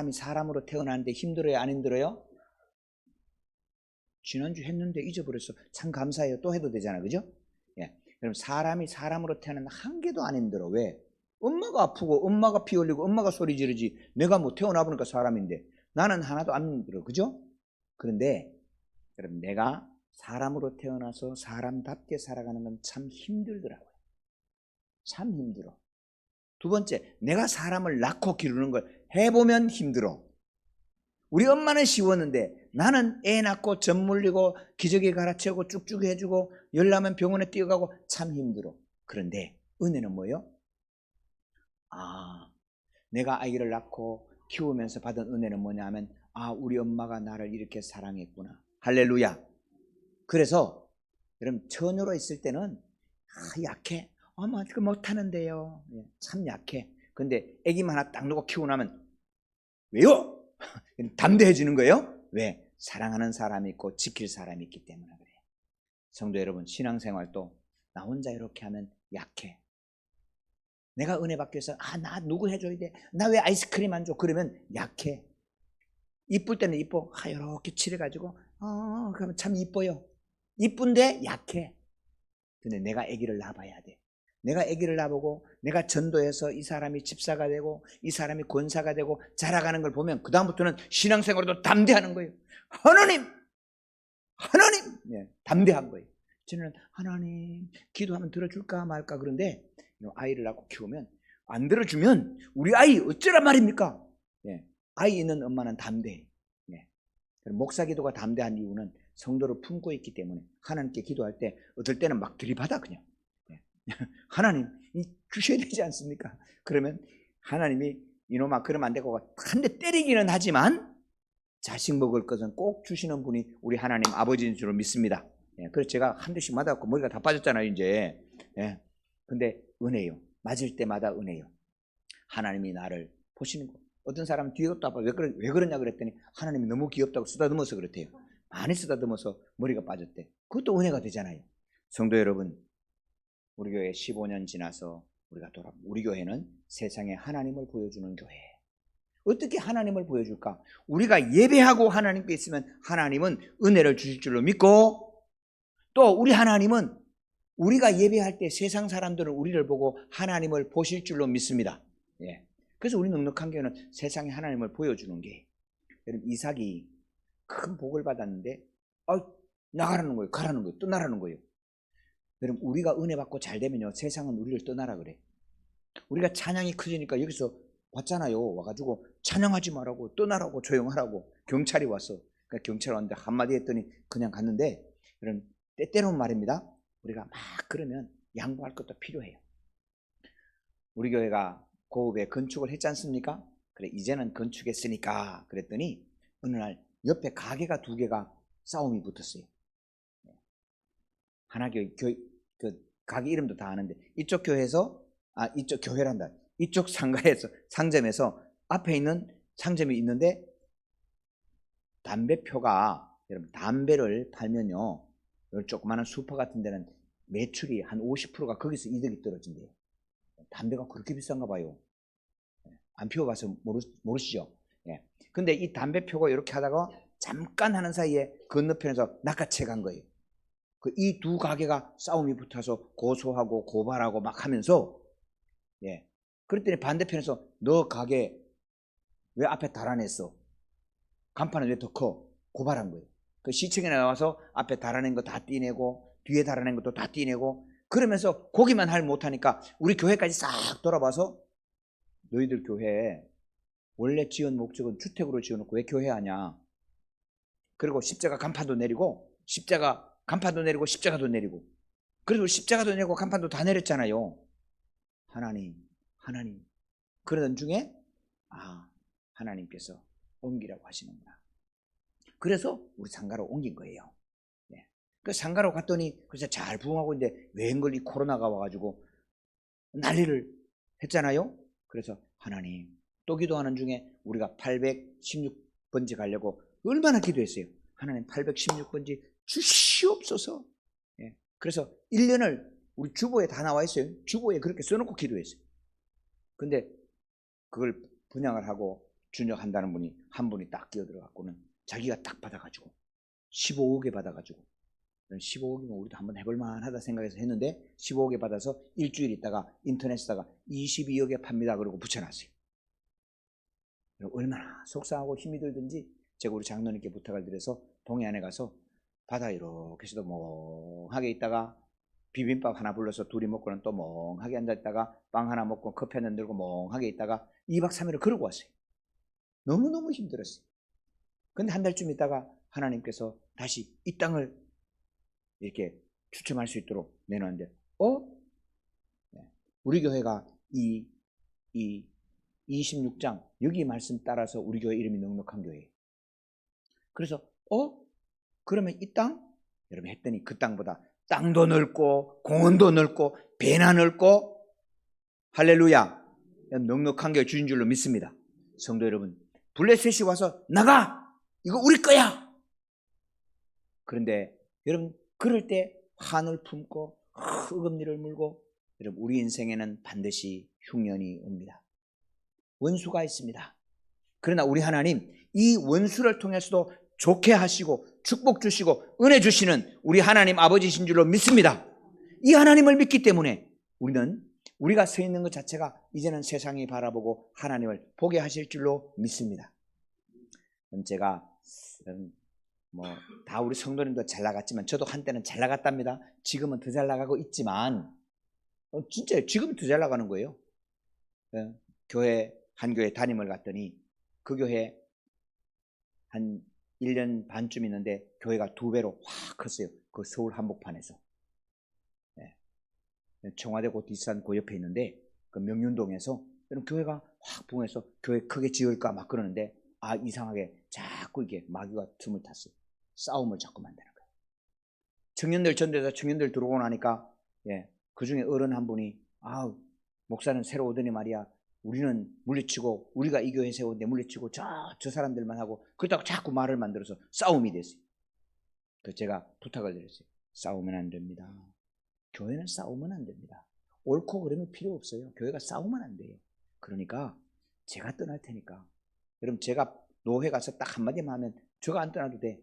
사람이 사람으로 태어나는데 힘들어요? 안 힘들어요? 지난주 했는데 잊어버렸어. 참 감사해요. 또 해도 되잖아. 그죠? 예. 그럼 사람이 사람으로 태어나는 한 개도 안 힘들어. 왜? 엄마가 아프고 엄마가 피 흘리고 엄마가 소리 지르지. 내가 뭐 태어나 보니까 사람인데 나는 하나도 안 힘들어. 그죠? 그런데 그럼 내가 사람으로 태어나서 사람답게 살아가는 건 참 힘들더라고요. 참 힘들어. 두 번째, 내가 사람을 낳고 기르는 걸 해보면 힘들어. 우리 엄마는 쉬웠는데 나는 애 낳고 젖 물리고 기저귀 갈아채우고 쭉쭉 해주고 열나면 병원에 뛰어가고 참 힘들어. 그런데 은혜는 뭐예요? 아, 내가 아이를 낳고 키우면서 받은 은혜는 뭐냐 하면 아, 우리 엄마가 나를 이렇게 사랑했구나. 할렐루야. 그래서 여러분 처녀로 있을 때는 아, 약해. 어머, 그 못하는데요. 예, 참 약해. 근데 아기만 하나 딱 놓고 키우고 나면 왜요? 담대해지는 거예요. 왜? 사랑하는 사람이 있고 지킬 사람이 있기 때문에 그래요. 성도 여러분, 신앙생활도 나 혼자 이렇게 하면 약해. 내가 은혜 받기 위해서 아, 나 누구 해줘야 돼? 나 왜 아이스크림 안 줘? 그러면 약해. 이쁠 때는 이뻐. 아, 이렇게 칠해가지고 어, 그러면 참 이뻐요. 이쁜데 약해. 근데 내가 아기를 낳아봐야 돼. 내가 아기를 낳아보고 내가 전도해서 이 사람이 집사가 되고 이 사람이 권사가 되고 자라가는 걸 보면 그 다음부터는 신앙생활도 담대하는 거예요. 하나님, 하나님, 네, 담대한 거예요. 저는 하나님 기도하면 들어줄까 말까 그런데 아이를 낳고 키우면 안 들어주면 우리 아이 어쩌란 말입니까? 예, 아이 있는 엄마는 담대해. 예. 목사 기도가 담대한 이유는 성도를 품고 있기 때문에 하나님께 기도할 때 어떨 때는 막 들이받아 그냥 예. 하나님 이 주셔야 되지 않습니까? 그러면 하나님이 이놈아 그러면 안 되고 한 대 때리기는 하지만 자식 먹을 것은 꼭 주시는 분이 우리 하나님 아버지인 줄 믿습니다. 예. 그래서 제가 한 대씩 맞아갖고 머리가 다 빠졌잖아요 이제. 예. 근데 은혜요. 맞을 때마다 은혜요. 하나님이 나를 보시는 거. 어떤 사람은 뒤에 것도 아빠 왜, 그러, 왜 그러냐 그랬더니 하나님이 너무 귀엽다고 쓰다듬어서 그렇대요. 많이 쓰다듬어서 머리가 빠졌대. 그것도 은혜가 되잖아요. 성도 여러분, 우리 교회 15년 지나서 우리가 돌아 우리 교회는 세상에 하나님을 보여주는 교회. 어떻게 하나님을 보여줄까? 우리가 예배하고 하나님께 있으면 하나님은 은혜를 주실 줄로 믿고 또 우리 하나님은 우리가 예배할 때 세상 사람들은 우리를 보고 하나님을 보실 줄로 믿습니다. 예. 그래서 우리 넉넉한 교회는 세상에 하나님을 보여주는 게 여러분 이삭이 큰 복을 받았는데 아 나가라는 거예요. 가라는 거예요. 떠나라는 거예요. 여러분 우리가 은혜 받고 잘 되면요 세상은 우리를 떠나라 그래. 우리가 찬양이 커지니까 여기서 왔잖아요. 와가지고 찬양하지 말라고 떠나라고 조용하라고 경찰이 왔어. 그러니까 경찰 왔는데 한마디 했더니 그냥 갔는데 여러분 때때로는 말입니다. 우리가 막 그러면 양보할 것도 필요해요. 우리 교회가 고읍에 건축을 했지 않습니까? 그래 이제는 건축했으니까 그랬더니 어느 날 옆에 가게가 두 개가 싸움이 붙었어요. 하나 교회, 교회 그 가게 이름도 다 아는데 이쪽 교회에서 아 이쪽 교회란다. 이쪽 상가에서 상점에서 앞에 있는 상점이 있는데 담배표가 여러분 담배를 팔면요 조그마한 슈퍼 같은 데는 매출이 한 50%가 거기서 이득이 떨어진대요. 담배가 그렇게 비싼가 봐요. 안 피워봐서 모르, 모르시죠? 예. 근데 이 담배표가 이렇게 하다가 잠깐 하는 사이에 건너편에서 낚아채 간 거예요. 그 이 두 가게가 싸움이 붙어서 고소하고 고발하고 막 하면서, 예. 그랬더니 반대편에서 너 가게 왜 앞에 달아냈어? 간판은 왜 더 커? 고발한 거예요. 그 시청에 나와서 앞에 달아낸 거다 띄내고 뒤에 달아낸 것도 다 띄내고 그러면서 거기만 할 못하니까 우리 교회까지 싹 돌아봐서 너희들 교회 원래 지은 목적은 주택으로 지어놓고 왜 교회 하냐? 그리고 십자가 간판도 내리고 십자가 간판도 내리고 십자가도 내리고 그래도 십자가도 내고 간판도 다 내렸잖아요. 하나님, 하나님. 그러던 중에 아 하나님께서 옮기라고 하시는구나. 그래서 우리 상가로 옮긴 거예요. 네. 그 상가로 갔더니 그래서 잘 부흥하고 있는데 웬걸 이 코로나가 와가지고 난리를 했잖아요. 그래서 하나님 또 기도하는 중에 우리가 816번지 가려고 얼마나 기도했어요. 하나님 816번지 주시 옵소서. 예. 그래서 1년을 우리 주보에 다 나와 있어요. 주보에 그렇게 써놓고 기도했어요. 근데 그걸 분양을 하고 준역한다는 분이 한 분이 딱 끼어들어갖고는 자기가 딱 받아가지고 15억에 받아가지고 15억이면 우리도 한번 해볼만 하다 생각해서 했는데 15억에 받아서 일주일 있다가 인터넷에다가 22억에 팝니다 그러고 붙여놨어요. 얼마나 속상하고 힘이 들든지 제가 우리 장로님께 부탁을 드려서 동해안에 가서 바다 이렇게 해서 멍하게 있다가 비빔밥 하나 불러서 둘이 먹고는 또 멍하게 앉아있다가 빵 하나 먹고 커피 한잔 들고 멍하게 있다가 2박 3일을 그러고 왔어요. 너무너무 힘들었어요. 근데 한 달쯤 있다가 하나님께서 다시 이 땅을 이렇게 추첨할 수 있도록 내놓았는데, 어? 네. 우리 교회가 이, 이 26장, 여기 말씀 따라서 우리 교회 이름이 넉넉한 교회예요. 그래서, 어? 그러면 이 땅? 여러분 했더니 그 땅보다 땅도 넓고, 공원도 넓고, 배나 넓고, 할렐루야. 넉넉한 교회 주인 줄로 믿습니다. 성도 여러분, 블레셋이 와서 나가! 이거 우리 거야! 그런데 여러분, 그럴 때 한을 품고 흑음리를 물고 여러분 우리 인생에는 반드시 흉년이 옵니다. 원수가 있습니다. 그러나 우리 하나님 이 원수를 통해서도 좋게 하시고 축복 주시고 은혜 주시는 우리 하나님 아버지신 줄로 믿습니다. 이 하나님을 믿기 때문에 우리는 우리가 서 있는 것 자체가 이제는 세상이 바라보고 하나님을 보게 하실 줄로 믿습니다. 제가 뭐 다 우리 성도님도 잘 나갔지만 저도 한때는 잘 나갔답니다. 지금은 더 잘 나가고 있지만 어, 진짜 지금 더 잘 나가는 거예요. 예, 교회 한 교회 담임을 갔더니 그 교회 한 1년 반쯤 있는데 교회가 두 배로 확 컸어요. 그 서울 한복판에서. 예. 청와대 그 뒷산 그 옆에 있는데 그 명륜동에서 그럼 교회가 확 부흥해서 교회 크게 지을까 막 그러는데 아 이상하게 자꾸 이게 마귀가 틈을 탔어요. 싸움을 자꾸 만드는 거예요. 청년들 전대에서 청년들 들어오고 나니까 예, 그 중에 어른 한 분이 아 목사는 새로 오더니 말이야 우리는 물리치고 우리가 이 교회 세우는데 물리치고 저, 저 사람들만 하고 그렇다고 자꾸 말을 만들어서 싸움이 됐어요. 그 제가 부탁을 드렸어요. 싸우면 안 됩니다. 교회는 싸우면 안 됩니다. 옳고 그름이 필요 없어요. 교회가 싸우면 안 돼요. 그러니까 제가 떠날 테니까 여러분 제가 노회 가서 딱 한마디만 하면 저가 안 떠나도 돼.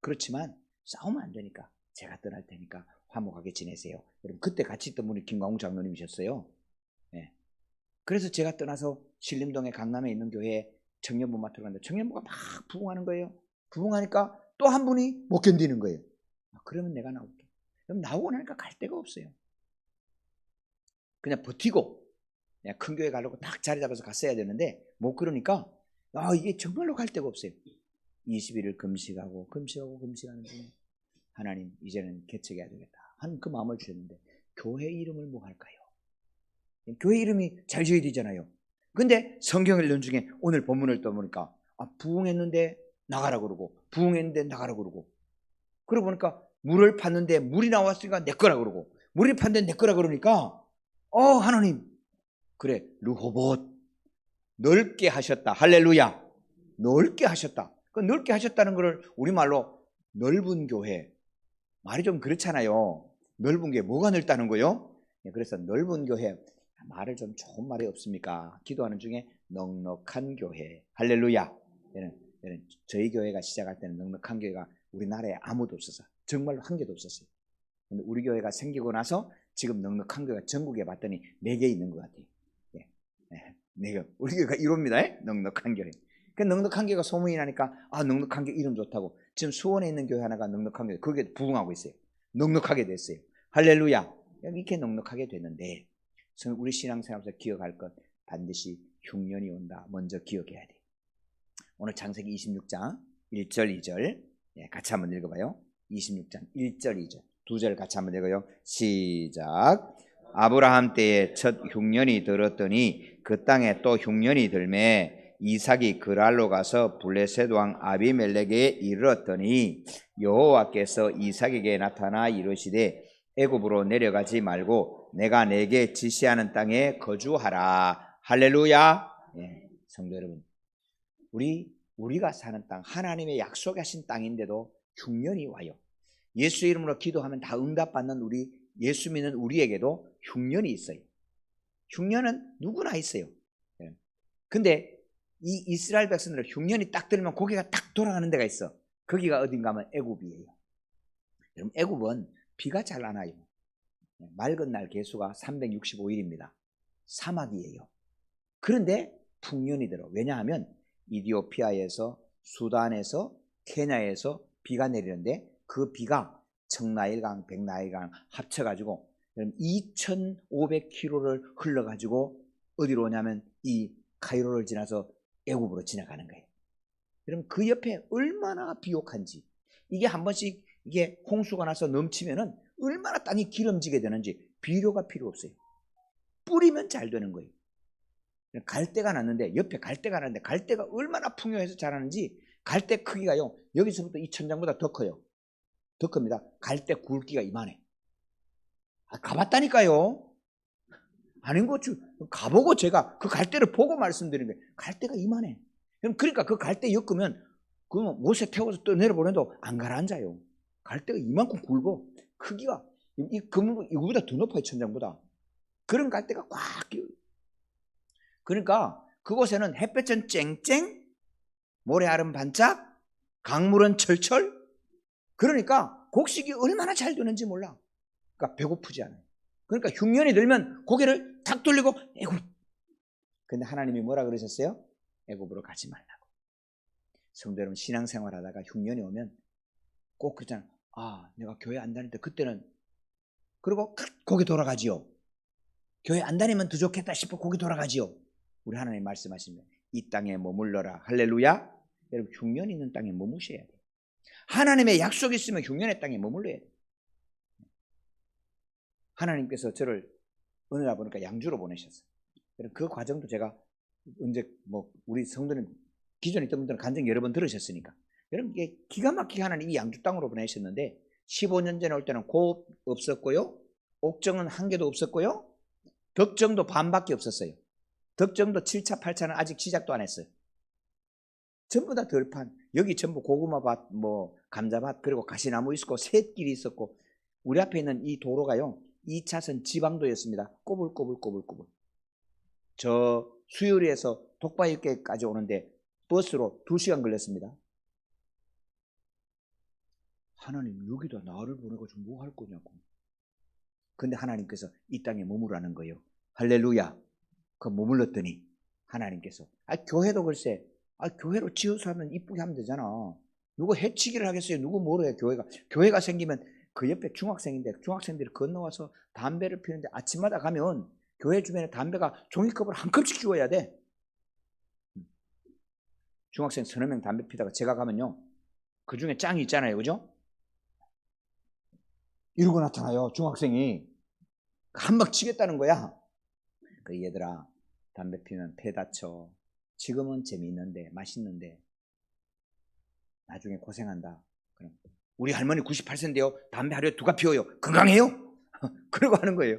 그렇지만 싸우면 안 되니까 제가 떠날 테니까 화목하게 지내세요. 여러분 그때 같이 있던 분이 김광우 장로님이셨어요. 네. 그래서 제가 떠나서 신림동의 강남에 있는 교회에 청년부 맡으러 갔는데 청년부가 막 부흥하는 거예요. 부흥하니까 또 한 분이 못 견디는 거예요. 아, 그러면 내가 나올게. 그럼 나오고 나니까 갈 데가 없어요. 그냥 버티고 그냥 큰 교회 가려고 딱 자리 잡아서 갔어야 되는데 못 그러니까 아 이게 정말로 갈 데가 없어요. 21일 금식하고 금식하고 금식하는 중에 하나님 이제는 개척해야 되겠다 하는 그 마음을 주셨는데 교회 이름을 뭐 할까요? 교회 이름이 잘 지어야 되잖아요. 근데 성경 읽는 중에 오늘 본문을 떠보니까 아, 부흥했는데 나가라 그러고 부흥했는데 나가라 그러고. 그러고 보니까 물을 팠는데 물이 나왔으니까 내 거라 그러고. 물이 팠는데 내 거라 그러니까 어 하나님. 그래 르호봇. 넓게 하셨다. 할렐루야. 넓게 하셨다. 그 넓게 하셨다는 것을 우리말로 넓은 교회. 말이 좀 그렇잖아요. 넓은 게 뭐가 넓다는 거요? 예, 그래서 넓은 교회 말을 좀 좋은 말이 없습니까? 기도하는 중에 넉넉한 교회. 할렐루야. 얘는, 얘는 저희 교회가 시작할 때는 넉넉한 교회가 우리나라에 아무도 없어서 정말로 한 개도 없었어요. 근데 우리 교회가 생기고 나서 지금 넉넉한 교회가 전국에 봤더니 네 개 있는 것 같아요. 예, 예, 네 개. 우리 교회가 이럽니다. 예? 넉넉한 교회. 그 넉넉한 교회가 소문이 나니까 아 넉넉한 교회 이름 좋다고. 지금 수원에 있는 교회 하나가 넉넉한 교회. 그게 부흥하고 있어요. 넉넉하게 됐어요. 할렐루야. 이렇게 넉넉하게 됐는데 우리 신앙생활에서 기억할 것 반드시 흉년이 온다. 먼저 기억해야 돼. 오늘 창세기 26장 1절 2절 예, 같이 한번 읽어봐요. 26장 1절 2절 두 절 같이 한번 읽어요. 시작. 아브라함 때에 첫 흉년이 들었더니 그 땅에 또 흉년이 들매 이삭이 그랄로 가서 블레셋 왕 아비멜렉에 이르렀더니 여호와께서 이삭에게 나타나 이르시되 애굽으로 내려가지 말고 내가 내게 지시하는 땅에 거주하라. 할렐루야. 예, 성도 여러분, 우리 우리가 사는 땅 하나님의 약속하신 땅인데도 흉년이 와요. 예수 이름으로 기도하면 다 응답받는 우리 예수 믿는 우리에게도 흉년이 있어요. 흉년은 누구나 있어요. 예. 근데 이 이스라엘 백성들은 흉년이 딱 들면 고개가 딱 돌아가는 데가 있어. 거기가 어딘가 하면 애굽이에요. 여러분 애굽은 비가 잘 안 와요. 맑은 날 개수가 365일입니다. 사막이에요. 그런데 풍년이 들어. 왜냐하면 이디오피아에서 수단에서 케냐에서 비가 내리는데 그 비가 청나일강, 백나일강 합쳐가지고 2,500km를 흘러가지고 어디로 오냐면 이 카이로를 지나서 애굽으로 지나가는 거예요. 여러분 그 옆에 얼마나 비옥한지 이게 한 번씩 이게 홍수가 나서 넘치면은 얼마나 땅이 기름지게 되는지 비료가 필요 없어요. 뿌리면 잘 되는 거예요. 갈대가 났는데 옆에 갈대가 났는데 갈대가 얼마나 풍요해서 자라는지 갈대 크기가요 여기서부터 이 천장보다 더 커요. 더 큽니다. 갈대 굵기가 이만해. 아, 가봤다니까요. 아닌 것 중, 가보고 제가 그 갈대를 보고 말씀드리는 거예요. 갈대가 이만해. 그럼 그러니까 그 갈대 엮으면 그 못에 태워서 또 내려보내도 안 가라앉아요. 갈대가 이만큼 굵어. 크기가 이 그물 이거보다 더 높아요 천장보다. 그런 갈대가 꽉 끼어. 그러니까 그곳에는 햇볕은 쨍쨍, 모래알은 반짝, 강물은 철철. 그러니까 곡식이 얼마나 잘 되는지 몰라. 그러니까 배고프지 않아요. 그러니까 흉년이 들면 고개를 탁 돌리고 애굽. 근데 하나님이 뭐라 그러셨어요? 애굽으로 가지 말라고. 성도 여러분 신앙생활 하다가 흉년이 오면 꼭 그러잖아. 아, 내가 교회 안 다닐 때 그때는 그리고 거기 돌아가지요. 교회 안 다니면 더 좋겠다 싶어 거기 돌아가지요. 우리 하나님 말씀하시면 이 땅에 머물러라. 할렐루야. 여러분 흉년 있는 땅에 머무셔야 돼. 하나님의 약속이 있으면 흉년의 땅에 머물러야 돼. 하나님께서 저를 어느 날 보니까 양주로 보내셨어요. 그 과정도 제가 언제 뭐 우리 성도는 기존에 있던 분들은 간증 여러 번 들으셨으니까 여러분 이게 기가 막히게 하나님 이 양주 땅으로 보내셨는데 15년 전에 올 때는 고 없었고요. 옥정은 한 개도 없었고요. 덕정도 반밖에 없었어요. 덕정도 7차, 8차는 아직 시작도 안 했어요. 전부 다 덜판. 여기 전부 고구마밭, 뭐 감자밭, 그리고 가시나무 있었고 샛길이 있었고 우리 앞에 있는 이 도로가요. 2차선 지방도였습니다. 꼬불꼬불꼬불꼬불. 저 수유리에서 독바이께까지 오는데 버스로 2시간 걸렸습니다. 하나님 여기다 나를 보내가지고 뭐 할 거냐고. 근데 하나님께서 이 땅에 머무라는 거예요. 할렐루야. 그 머물렀더니 하나님께서 아 교회도 글쎄 아 교회로 지어서 하면 이쁘게 하면 되잖아. 누구 해치기를 하겠어요? 누구 해 교회가 교회가 생기면 그 옆에 중학생인데 중학생들이 건너와서 담배를 피우는데 아침마다 가면 교회 주변에 담배가 종이컵으로 한 컵씩 주어야 돼. 중학생 서너 명 담배 피다가 제가 가면요. 그 중에 짱이 있잖아요. 그죠? 이러고 나타나요. 중학생이. 한방 치겠다는 거야. 그 얘들아, 담배 피면 폐 다쳐. 지금은 재미있는데, 맛있는데, 나중에 고생한다. 그럼 우리 할머니 98세인데요. 담배 하루에 두가 피워요. 건강해요? 그러고 하는 거예요.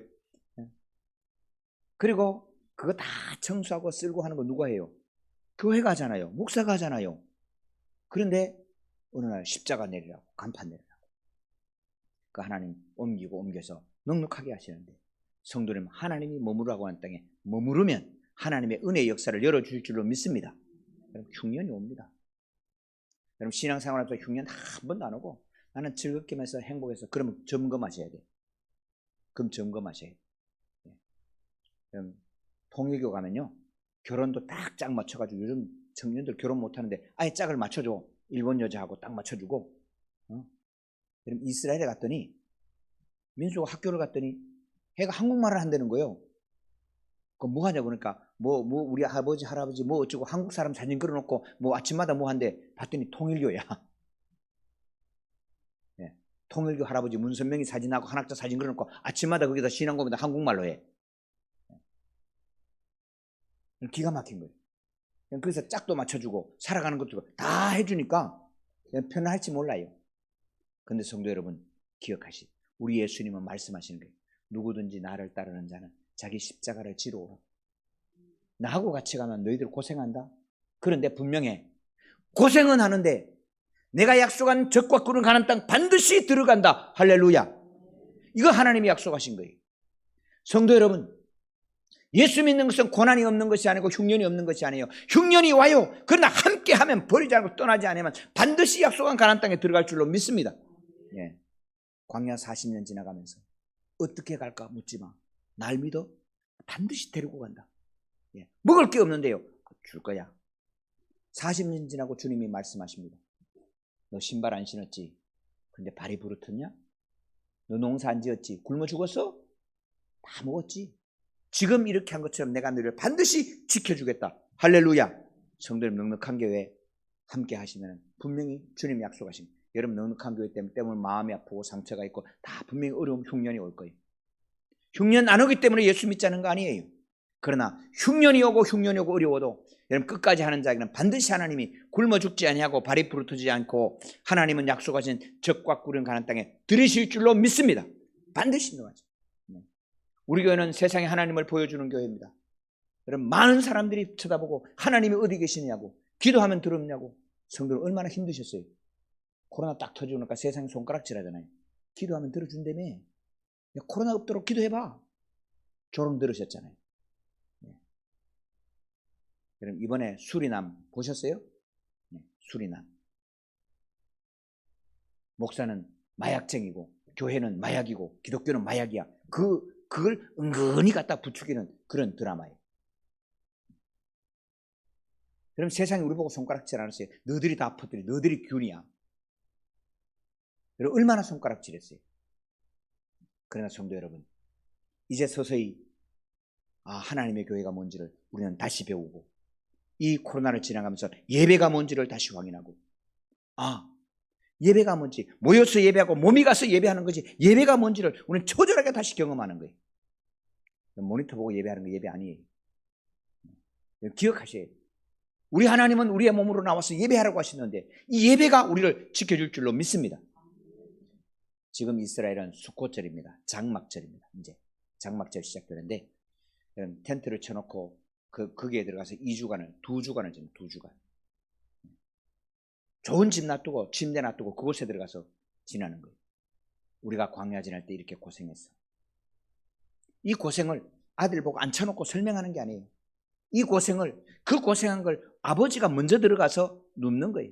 그리고 그거 다 청소하고 쓸고 하는 거 누가 해요? 교회가 하잖아요. 목사가 하잖아요. 그런데 어느 날 십자가 내리라고, 간판 내리라고. 그 하나님 옮기고 옮겨서 넉넉하게 하시는데 성도님 하나님이 머무라고 하는 땅에 머무르면 하나님의 은혜의 역사를 열어주실 줄로 믿습니다. 여러분 흉년이 옵니다. 여러분 신앙생활 하면서 흉년 한 번도 안 오고 나는 즐겁게 하면서 행복해서 그러면 점검하셔야 돼요. 그럼 점검하셔야 돼요. 예. 여러분 통일교 가면요 결혼도 딱 짝 맞춰가지고 요즘 청년들 결혼 못하는데 아예 짝을 맞춰줘 일본 여자하고 딱 맞춰주고 어? 여러분 이스라엘에 갔더니 민수가 학교를 갔더니 해가 한국말을 한다는 거예요. 그뭐 하냐 그러니까 뭐 뭐 우리 아버지 할아버지 뭐 어쩌고 한국 사람 사진 걸어놓고 뭐 아침마다 뭐 한대 봤더니 통일교야. 예, 통일교 할아버지 문선명이 사진하고 한학자 사진 걸어놓고 아침마다 거기다 신앙고입니다 한국말로 해. 예. 기가 막힌 거예요. 그래서 짝도 맞춰주고 살아가는 것도 다 해주니까 편할지 몰라요. 근데 성도 여러분 기억하시. 우리 예수님은 말씀하시는 거예요. 누구든지 나를 따르는 자는 자기 십자가를 지러 오라. 나하고 같이 가면 너희들 고생한다. 그런데 분명해. 고생은 하는데 내가 약속한 적과 꿀은 가는 땅 반드시 들어간다. 할렐루야. 이거 하나님이 약속하신 거예요. 성도 여러분, 예수 믿는 것은 고난이 없는 것이 아니고 흉년이 없는 것이 아니에요. 흉년이 와요. 그러나 함께 하면 버리지 않고 떠나지 않으면 반드시 약속한 가나안 땅에 들어갈 줄로 믿습니다. 예. 광야 40년 지나가면서 어떻게 갈까 묻지 마. 날 믿어? 반드시 데리고 간다. 예. 먹을 게 없는데요. 줄 거야. 40년 지나고 주님이 말씀하십니다. 너 신발 안 신었지? 근데 발이 부르텄냐? 너 농사 안 지었지? 굶어 죽었어? 다 먹었지? 지금 이렇게 한 것처럼 내가 너를 반드시 지켜주겠다. 할렐루야. 성도님 넉넉한 교회 함께 하시면 분명히 주님 약속하신 여러분 넉넉한 교회 때문에, 때문에 마음이 아프고 상처가 있고 다 분명히 어려움 흉년이 올 거예요. 흉년 안 오기 때문에 예수 않은 거 아니에요. 그러나 흉년이 오고 흉년이 오고 어려워도 여러분 끝까지 하는 자에게는 반드시 하나님이 굶어 죽지 아니하고 발이 부르트지 않고 하나님은 약속하신 적과 꿀은 가는 땅에 들이실 줄로 믿습니다. 반드시 인도하죠. 우리 교회는 세상에 하나님을 보여주는 교회입니다. 여러분 많은 사람들이 쳐다보고 하나님이 어디 계시냐고 기도하면 들었냐고 성도는 얼마나 힘드셨어요. 코로나 딱 터지니까 세상에 손가락질 하잖아요. 기도하면 들어준다며. 야, 코로나 없도록 기도해봐. 조롱 들으셨잖아요. 네. 여러분 이번에 수리남 보셨어요? 네, 수리남. 목사는 마약쟁이고 교회는 마약이고 기독교는 마약이야. 그 그걸 은근히 갖다 부추기는 그런 드라마예요. 그럼 세상이 우리 보고 손가락질 안 했어요. 너희들이 다 퍼뜨리, 너희들이 균이야. 여러분 얼마나 손가락질했어요. 그러나 성도 여러분, 이제 서서히 아 하나님의 교회가 뭔지를 우리는 다시 배우고 이 코로나를 지나가면서 예배가 뭔지를 다시 확인하고 아 예배가 뭔지 모여서 예배하고 몸이 가서 예배하는 거지 예배가 뭔지를 우리는 초절하게 다시 경험하는 거예요. 모니터 보고 예배하는 거 예배 아니에요. 기억하셔야 돼요. 우리 하나님은 우리의 몸으로 나와서 예배하라고 하시는데 이 예배가 우리를 지켜줄 줄로 믿습니다. 지금 이스라엘은 수코절입니다. 장막절입니다. 이제 장막절 시작되는데 여러분 텐트를 쳐놓고 그 거기에 들어가서 2주간을 두 주간을 지금 두 주간 좋은 집 놔두고 침대 놔두고 그곳에 들어가서 지나는 거예요. 우리가 광야 지날 때 이렇게 고생했어. 이 고생을 아들 보고 앉혀놓고 설명하는 게 아니에요. 이 고생을 그 고생한 걸 아버지가 먼저 들어가서 눕는 거예요.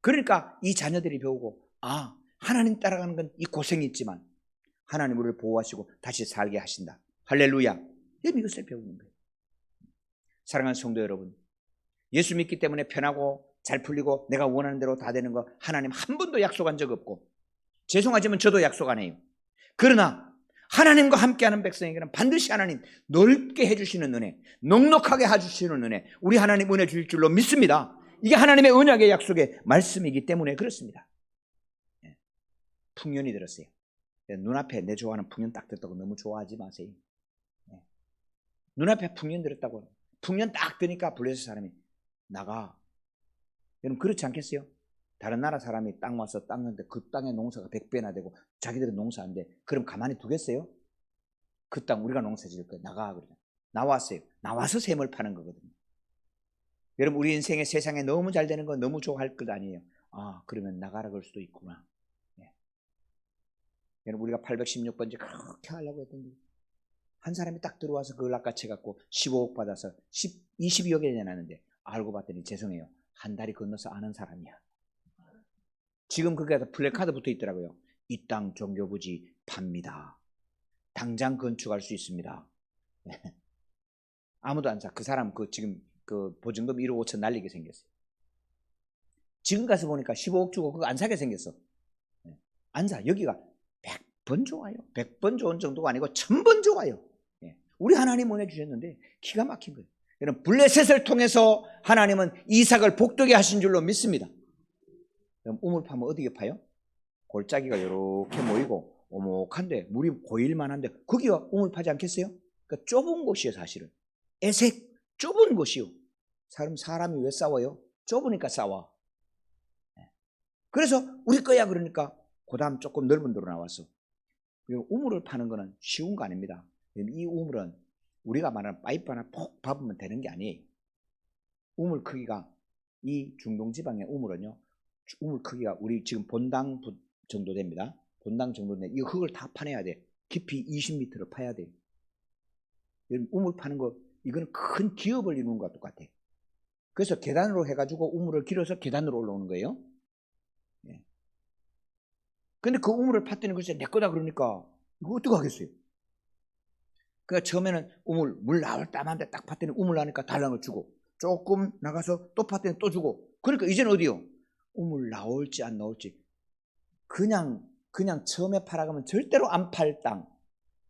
그러니까 이 자녀들이 배우고 아 하나님 따라가는 건 이 고생이 있지만 하나님 우리를 보호하시고 다시 살게 하신다. 할렐루야. 이것을 배우는 거예요. 사랑하는 성도 여러분, 예수 믿기 때문에 편하고 잘 풀리고 내가 원하는 대로 다 되는 거 하나님 한 번도 약속한 적 없고 죄송하지만 저도 약속 안 해요. 그러나 하나님과 함께하는 백성에게는 반드시 하나님 넓게 해주시는 은혜, 넉넉하게 해주시는 은혜, 우리 하나님 은혜 주실 줄로 믿습니다. 이게 하나님의 언약의 약속의 말씀이기 때문에 그렇습니다. 예. 풍년이 들었어요. 예, 눈앞에 내 좋아하는 풍년 딱 들었다고 너무 좋아하지 마세요. 예. 눈앞에 풍년 들었다고 풍년 딱 뜨니까 블레셋 사람이 나가. 여러분 그렇지 않겠어요? 다른 나라 사람이 땅 와서 땅는데 그 땅의 농사가 100배나 되고 자기들은 농사 안 돼. 그럼 가만히 두겠어요? 그 땅 우리가 농사 지을 거야. 나가 그러잖 나왔어요. 나와서 샘을 파는 거거든요. 여러분 우리 인생에 세상에 너무 잘 되는 거 너무 좋아할 것 아니에요. 아 그러면 나가라 그럴 수도 있구나. 예. 여러분 우리가 816번째 그렇게 하려고 했던데 한 사람이 딱 들어와서 그걸 낚아채 갖고 15억 받아서 10, 22억에 내놨는데 알고 봤더니 죄송해요. 한 다리 건너서 아는 사람이야. 지금 거기에다 플래카드 붙어 있더라고요. 이 땅 종교부지 팝니다. 당장 건축할 수 있습니다. 아무도 안 사. 그 사람 그 지금 그 보증금 1억 5천 날리게 생겼어요. 지금 가서 보니까 15억 주고 그거 안 사게 생겼어. 안 사. 여기가 100번 좋아요. 100번 좋은 정도가 아니고 1000번 좋아요. 예. 우리 하나님 보내주셨는데 기가 막힌 거예요. 여러분 블레셋을 통해서 하나님은 이삭을 복되게 하신 줄로 믿습니다. 그럼 우물 파면 어디게 파요? 골짜기가 이렇게 모이고 오목한데 물이 고일 만한데 거기가 우물 파지 않겠어요? 그러니까 좁은 곳이에요 사실은 애색 좁은 곳이요 사람, 사람이 왜 싸워요? 좁으니까 싸워 예. 그래서 우리 거야 그러니까 그 다음 조금 넓은 데로 그리고 우물을 파는 거는 쉬운 거 아닙니다 이 우물은 우리가 말하는 파이프 하나 폭 밟으면 되는 게 아니에요 우물 크기가 이 중동 지방의 우물은요 우물 크기가 우리 지금 본당 정도 됩니다. 본당 정도 되는데 이 흙을 다 파내야 돼. 깊이 20m를 파야 돼. 우물 파는 거 이거는 큰 기업을 이루는 것과 똑같아. 그래서 계단으로 해가지고 우물을 길어서 계단으로 올라오는 거예요. 예. 근데 그 우물을 팠더니 글쎄 내 거다 그러니까 이거 어떻게 하겠어요? 그러니까 처음에는 우물 물 나올 때만데 딱 팠더니 우물 나니까 달라는 걸 주고 조금 나가서 또 팠더니 또 주고 그러니까 이제는 어디요? 우물 나올지 안 나올지 그냥 그냥 처음에 팔아가면 절대로 안 팔 땅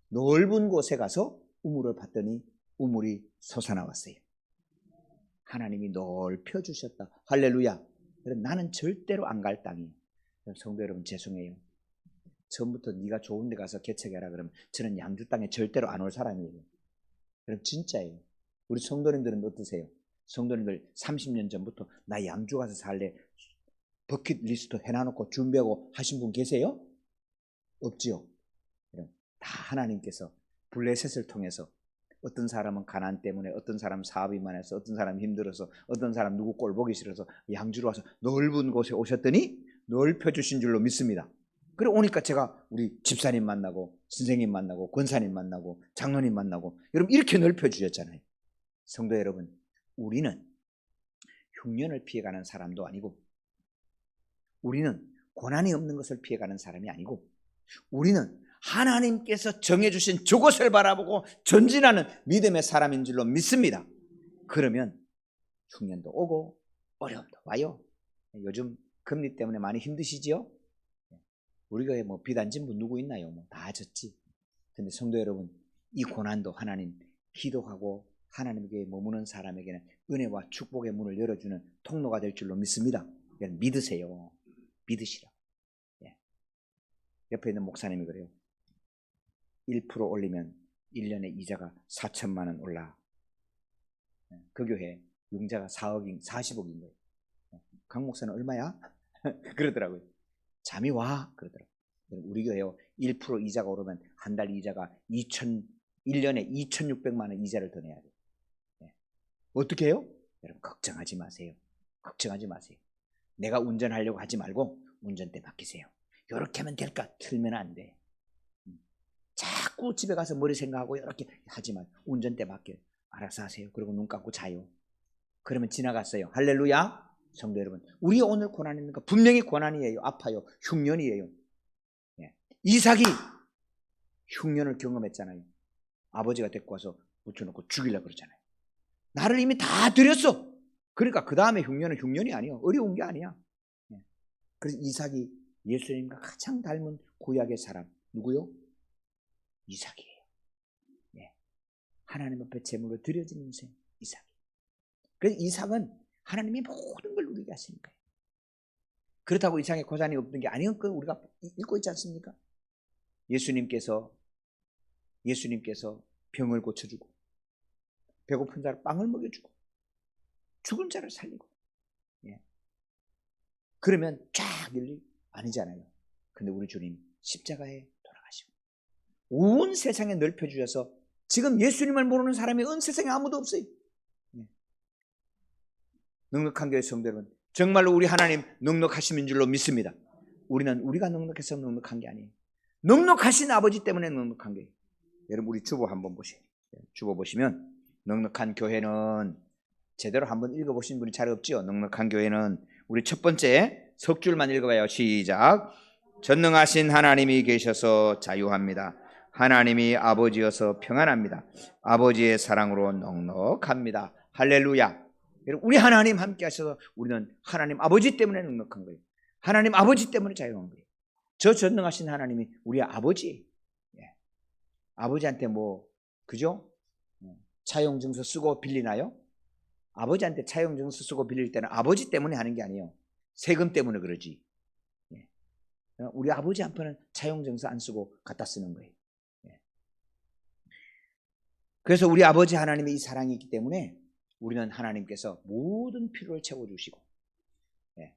넓은 곳에 가서 우물을 봤더니 우물이 솟아나왔어요. 하나님이 넓혀 주셨다. 할렐루야. 나는 절대로 안 갈 땅이에요. 성도 여러분 죄송해요. 처음부터 네가 좋은 데 가서 개척해라 그러면 저는 양주 땅에 절대로 안 올 사람이에요. 그럼 진짜예요. 우리 성도님들은 어떠세요? 성도님들 30년 전부터 나 양주 가서 살래 버킷리스트 해놔놓고 준비하고 하신 분 계세요? 없지요. 다 하나님께서 블레셋을 통해서 어떤 사람은 가난 때문에 어떤 사람 사업이 많아서 어떤 사람 힘들어서 어떤 사람 누구 꼴 보기 싫어서 양주로 와서 넓은 곳에 오셨더니 넓혀 주신 줄로 믿습니다. 그래 오니까 제가 우리 집사님 만나고 선생님 만나고 권사님 만나고 장로님 만나고 여러분 이렇게 넓혀 주셨잖아요. 성도 여러분, 우리는 흉년을 피해가는 사람도 아니고 우리는 고난이 없는 것을 피해가는 사람이 아니고 우리는 하나님께서 정해주신 저것을 바라보고 전진하는 믿음의 사람인 줄로 믿습니다. 그러면 흉년도 오고 어려움도 와요. 요즘 금리 때문에 많이 힘드시지요? 우리 교회 뭐 비단진 분 누구 있나요? 뭐 다 졌지. 근데 성도 여러분, 이 고난도 하나님 기도하고 하나님께 머무는 사람에게는 은혜와 축복의 문을 열어주는 통로가 될 줄로 믿습니다. 믿으세요. 믿으시라. 예. 옆에 있는 목사님이 그래요. 1% 올리면 1년에 이자가 4천만 원 올라. 예. 그 교회 융자가 4억인 40억인 거예요. 예. 강 목사는 얼마야? 그러더라고요. 잠이 와 그러더라고요. 우리 교회요 1% 이자가 오르면 한 달 이자가 2천 1년에 2,600만 원 이자를 더 내야 돼요. 예. 어떻게 해요? 여러분 걱정하지 마세요. 걱정하지 마세요. 내가 운전하려고 하지 말고 운전대 맡기세요. 이렇게 하면 될까? 틀면 안 돼. 음. 자꾸 집에 가서 머리 생각하고 이렇게 하지만 운전대 맡겨 알아서 하세요. 그리고 눈 감고 자요. 그러면 지나갔어요. 할렐루야. 성도 여러분, 우리 오늘 고난 있는 거 분명히 고난이에요. 아파요. 흉년이에요. 예. 이삭이 흉년을 경험했잖아요. 아버지가 데리고 와서 붙여놓고 죽이려고 그러잖아요. 나를 이미 다 드렸어. 그러니까 그 다음에 흉년은 흉년이 아니요. 어려운 게 아니야. 예. 그래서 이삭이 예수님과 가장 닮은 구약의 사람 누구요? 이삭이에요. 예. 하나님 앞에 제물로 드려진 인생 이삭. 그래서 이삭은 하나님이 모든 걸 누리게 하시는 거예요. 그렇다고 이상의 고난이 없는 게 아니었고 그 우리가 읽고 있지 않습니까? 예수님께서 예수님께서 병을 고쳐주고 배고픈 자를 빵을 먹여주고 죽은 자를 살리고 예. 그러면 쫙 일리 아니잖아요. 근데 우리 주님 십자가에 돌아가시고 온 세상에 넓혀주셔서 지금 예수님을 모르는 사람이 온 세상에 아무도 없어요. 예. 넉넉한 교회 성도 여러분 정말로 우리 하나님 넉넉하심인 줄로 믿습니다. 우리는 우리가 넉넉해서 넉넉한 게 아니에요. 넉넉하신 아버지 때문에 넉넉한 거예요. 여러분 우리 주보 한번 보세요. 주보 보시면 넉넉한 교회는 제대로 한번 읽어보신 분이 잘 없지요. 넉넉한 교회는 우리 첫 번째 석 줄만 읽어봐요. 시작. 전능하신 하나님이 계셔서 자유합니다. 하나님이 아버지여서 평안합니다. 아버지의 사랑으로 넉넉합니다. 할렐루야. 우리 하나님 함께 하셔서 우리는 하나님 아버지 때문에 넉넉한 거예요. 하나님 아버지 때문에 자유한 거예요. 저 전능하신 하나님이 우리 아버지. 예. 아버지한테 뭐 그죠? 차용증서 쓰고 빌리나요? 아버지한테 차용증서 쓰고 빌릴 때는 아버지 때문에 하는 게 아니에요. 세금 때문에 그러지. 예. 우리 아버지 한편은 차용증서 안 쓰고 갖다 쓰는 거예요. 예. 그래서 우리 아버지 하나님의 이 사랑이 있기 때문에 우리는 하나님께서 모든 필요를 채워주시고 예.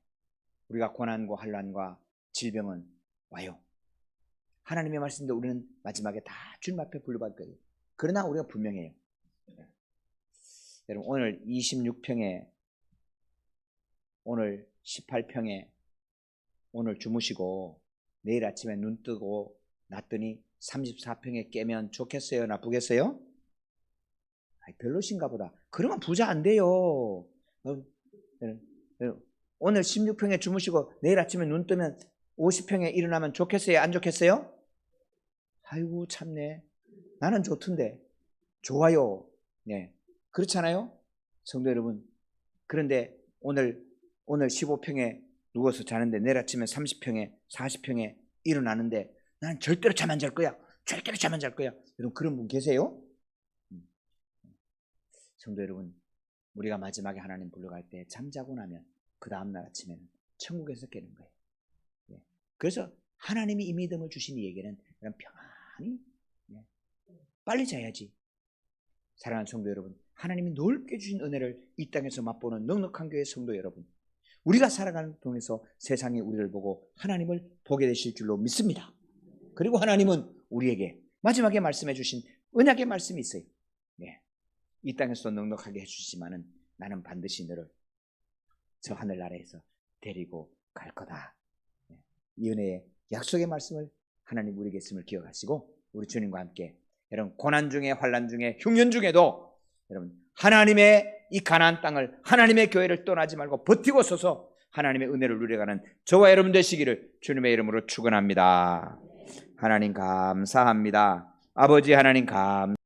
우리가 고난과 환란과 질병은 와요. 하나님의 말씀도 우리는 마지막에 다 주님 앞에 불러받을 거예요. 그러나 우리가 분명해요. 여러분 오늘 26평에 오늘 18평에 오늘 주무시고 내일 아침에 눈 뜨고 났더니 34평에 깨면 좋겠어요? 나쁘겠어요? 별로신가 보다. 그러면 부자 안 돼요. 어, 예, 예. 오늘 16평에 주무시고 내일 아침에 눈 뜨면 50평에 일어나면 좋겠어요? 안 좋겠어요? 아이고 참네. 나는 좋던데. 좋아요. 네. 그렇잖아요? 성도 여러분. 그런데 오늘 오늘 15평에 누워서 자는데 내일 아침에 30평에 40평에 일어나는데 나는 절대로 잠 안 잘 거야. 절대로 잠 안 잘 거야. 여러분 그런 분 계세요? 음. 성도 여러분, 우리가 마지막에 하나님 불러갈 때 잠자고 나면 그 다음날 아침에는 천국에서 깨는 거예요. 예. 그래서 하나님이 이 믿음을 주신 이에게는 그냥 평안히 예. 빨리 자야지. 사랑하는 성도 여러분, 하나님이 넓게 주신 은혜를 이 땅에서 맛보는 넉넉한 교회 성도 여러분, 우리가 살아가는 통해서 세상이 우리를 보고 하나님을 보게 되실 줄로 믿습니다. 그리고 하나님은 우리에게 마지막에 말씀해 주신 은약의 말씀이 있어요. 예. 이 땅에서 넉넉하게 해주시지만은 나는 반드시 너를 저 하늘 나라에서 데리고 갈 거다. 예. 이 은혜의 약속의 말씀을 하나님 우리에게 있음을 기억하시고 우리 주님과 함께 여러분 고난 중에 환란 중에 흉년 중에도 여러분 하나님의 이 가나안 땅을 하나님의 교회를 떠나지 말고 버티고 서서 하나님의 은혜를 누려가는 저와 여러분 되시기를 주님의 이름으로 축원합니다. 하나님 감사합니다. 아버지 하나님 감